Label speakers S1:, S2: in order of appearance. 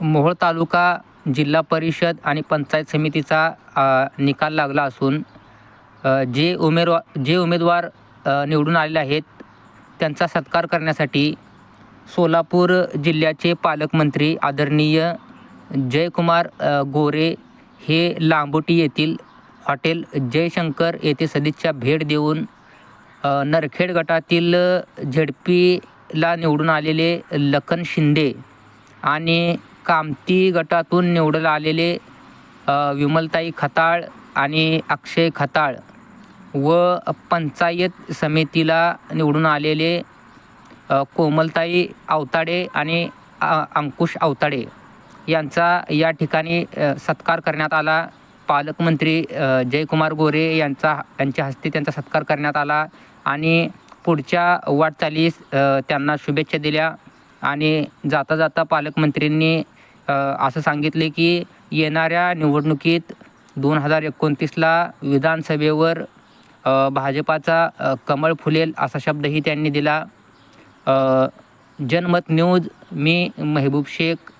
S1: मोहोळ तालुका जिल्हा परिषद आणि पंचायत समितीचा निकाल लागला असून जे उमेदवा जे उमेदवार निवडून आलेले आहेत त्यांचा सत्कार करण्यासाठी सोलापूर जिल्ह्याचे पालकमंत्री आदरणीय जयकुमार गोरे हे लांबोटी येथील हॉटेल जयशंकर येथे सदिच्छा भेट देऊन नरखेड गटातील झेडपीला निवडून आलेले लखन शिंदे आणि कामती गटातून निवडून आलेले विमलताई खताळ आणि अक्षय खताळ व पंचायत समितीला निवडून आलेले कोमलताई आवताडे आणि अंकुश आवताडे यांचा या ठिकाणी सत्कार करण्यात आला. पालकमंत्री जयकुमार गोरे यांचा यांच्या हस्ते त्यांचा सत्कार करण्यात आला आणि पुढच्या वाटचालीस त्यांना शुभेच्छा दिल्या आणि जाता जाता पालकमंत्र्यांनी असं सांगितले की येणाऱ्या निवडणुकीत दोन हजार एकोणतीसला विधानसभेवर भाजपाचा कमळ फुलेल असा शब्दही त्यांनी दिला. जनमत न्यूज मी मेहबूब शेख